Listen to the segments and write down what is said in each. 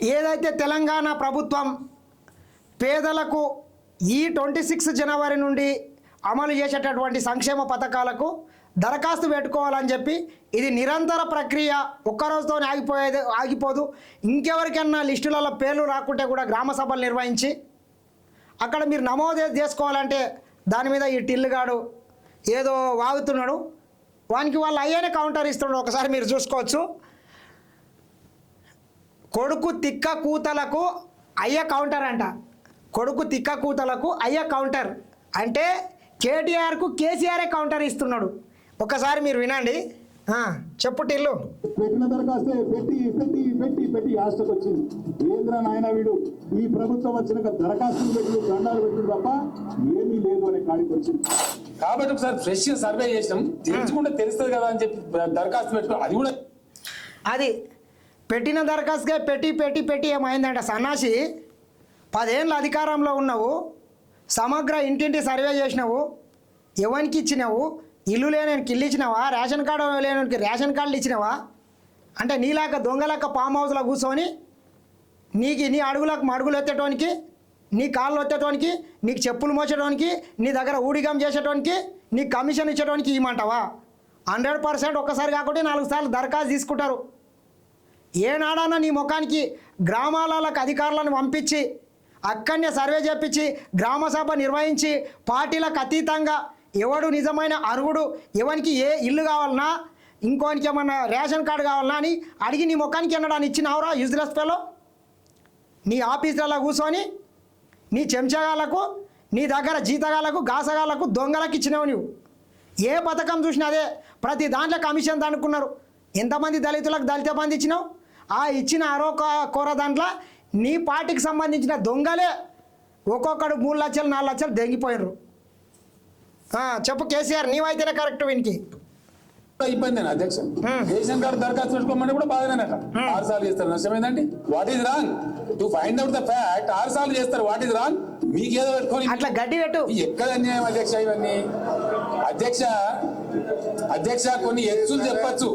ఏదైతే తెలంగాణ ప్రభుత్వం పేదలకు ఈ ట్వంటీ సిక్స్ జనవరి నుండి అమలు చేసేటటువంటి సంక్షేమ పథకాలకు దరఖాస్తు పెట్టుకోవాలని చెప్పి ఇది నిరంతర ప్రక్రియ ఒక్కరోజుతో ఆగిపోయేది ఆగిపోదు. ఇంకెవరికైనా లిస్టులలో పేర్లు రాకుంటే కూడా గ్రామ సభలు నిర్వహించి అక్కడ మీరు నమోదు చేసుకోవాలంటే దాని మీద ఈ టిల్లుగాడు ఏదో వాగుతున్నాడు. వానికి వాళ్ళు అయ్యానే కౌంటర్ ఇస్తున్నాడు. ఒకసారి మీరు చూసుకోవచ్చు. కొడుకు తిక్క కూతలకు అయ్య కౌంటర్ అంట. కొడుకు తిక్క కూతలకు అయ్య కౌంటర్ అంటే కేటీఆర్కు కేసీఆరే కౌంటర్ ఇస్తున్నాడు. ఒకసారి మీరు వినండి. ఆ, చెప్పు టిల్లు. పెట్టిన దరఖాస్తే పెట్టి పెట్టి పెట్టి పెట్టి యాస్టకు వచ్చింది. ఏంద్ర నాయన వీడు? ఈ ప్రభుత్వం వచ్చినాక దరఖాస్తులు పెట్టి దండాలు పెట్టుడు తప్ప ఏమీ లేదు అనే కాడికి వచ్చింది. కాబట్టి ఒకసారి ఫ్రెష్ సర్వే చేసినాం. తెలుసుకుంటే తెలుస్తుంది కదా అని చెప్పి దరఖాస్తు పెట్టుకో. అది కూడా అది పెట్టిన దరఖాస్తుగా పెట్టి పెట్టి పెట్టి ఏమైందంట సన్నాసి? పదేళ్ళ అధికారంలో ఉన్నావు సమగ్ర ఇంటింటి సర్వే చేసినావు ఎవరికి ఇచ్చినావు? ఇల్లు లేని ఇల్లు ఇచ్చినావా? రేషన్ కార్డు లేని రేషన్ కార్డులు ఇచ్చినావా? అంటే నీలాక దొంగలక్క ఫామ్ హౌస్లో కూర్చొని నీకు నీ అడుగులకు మడుగులు ఎత్తటానికి నీ కాళ్ళు ఎత్తేటోనికి నీకు చెప్పులు మోసడానికి నీ దగ్గర ఊడిగం చేసేటోనికి నీకు కమిషన్ ఇచ్చేటానికి ఇవ్వమంటావా? హండ్రెడ్ పర్సెంట్ ఒక్కసారి కాకుండా నాలుగు సార్లు దరఖాస్తు తీసుకుంటారు. ఏనాడన్నా నీ ముఖానికి గ్రామాలకు అధికారులను పంపించి అక్కడనే సర్వే చేపించి గ్రామసభ నిర్వహించి పార్టీలకు అతీతంగా ఎవడు నిజమైన అర్హుడు ఎవరికి ఏ ఇల్లు కావాలన్నా ఇంకోనికి ఏమన్నా రేషన్ కార్డు కావాలన్నా అని అడిగి నీ ముఖానికి ఎన్నడాన్ని ఇచ్చినావురా యూజ్లెస్ ఫెలో నీ ఆఫీసులలో కూర్చొని నీ చెంచగాళ్ళకు నీ దగ్గర జీతగాళ్ళకు గాసగాళ్ళకు దొంగలకు ఇచ్చినావు నువ్వు ఏ పథకం చూసినా అదే ప్రతి దాంట్లో కమిషన్ అనుకున్నారు ఎంతమంది దళితులకు దళిత బంధు ఇచ్చినావు? ఆ ఇచ్చిన అరో కూర దాంట్లో నీ పార్టీకి సంబంధించిన దొంగలే ఒక్కొక్కడు మూడు లక్షలు నాలుగు లక్షలు దెంగిపోయినరు. ఆ, చెప్పు కేసీఆర్ నీవైతేనే కరెక్ట్ వీనికి. ఇబ్బంది అధ్యక్ష. రేషన్ కార్డు దరఖాస్తు పెట్టుకోమని కూడా బాధనేనట ఆరు సార్లు చేస్తారు. నష్టం ఏంటంటే what is wrong to find out the fact ఆరు సార్లు చేస్తారు. వాట్ ఈస్ రాంగ్ మీకేదో పెట్టుకొని అట్లా గడ్డి పెట్టు. ఎక్కడ అన్యాయం అధ్యక్ష ఇవన్నీ? అధ్యక్ష అధ్యక్ష కొన్ని ఎత్తులు చెప్పచ్చు.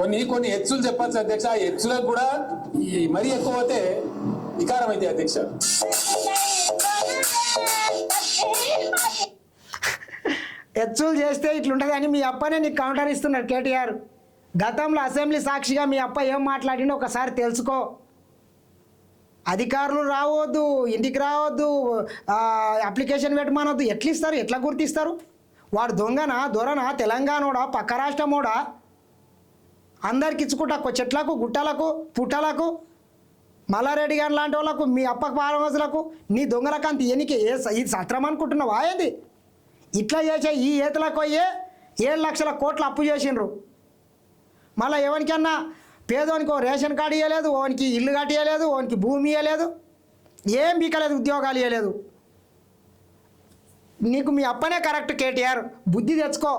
కొన్ని కొన్ని హెచ్చులు చెప్పచ్చు అధ్యక్ష. ఆ హెచ్చులకు కూడా ఈ మరీ ఎక్కువ పోతే వికారం అయితే అధ్యక్ష. హెచ్చులు చేస్తే ఇట్లుంటుంది అని మీ అప్పనే నీకు కౌంటర్ ఇస్తున్నాడు కేటీఆర్. గతంలో అసెంబ్లీ సాక్షిగా మీ అప్ప ఏం మాట్లాడిండో ఒకసారి తెలుసుకో. అధికారులు రావద్దు ఇంటికి రావద్దు అప్లికేషన్ పెట్టమనొద్దు. ఎట్లా ఇస్తారు ఎట్లా గుర్తిస్తారు? వాడు దొంగనా దొరనా? తెలంగాణోడా? పక్క రాష్ట్రమోడా? అందరికి ఇచ్చుకుంటా చెట్లకు గుట్టలకు పుట్టలకు మల్లారెడ్డి గారి లాంటి వాళ్ళకు మీ అప్ప పారవసులకు నీ దొంగలకంత ఎనికి ఏ ఇది సత్రం అనుకుంటున్నావా ఏంది? ఇట్లా చేసే ఈ ఏతలకు అయ్యే ఏడు లక్షల కోట్లు అప్పు చేసిండ్రు. మళ్ళీ ఎవరికన్నా పేదోనికి ఓ రేషన్ కార్డు ఇవ్వలేదు ఓనికి ఇల్లు కట్టియలేదు ఓనికి భూమి ఇవ్వలేదు ఏం బీకలేదు ఉద్యోగాలు ఇవ్వలేదు నీకు మీ అప్పనే కరెక్ట్ కేటీఆర్ బుద్ధి తెచ్చుకో.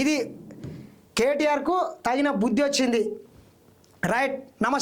ఇది కేటీఆర్కు తగిన బుద్ధి వచ్చింది. రైట్ నమస్తే.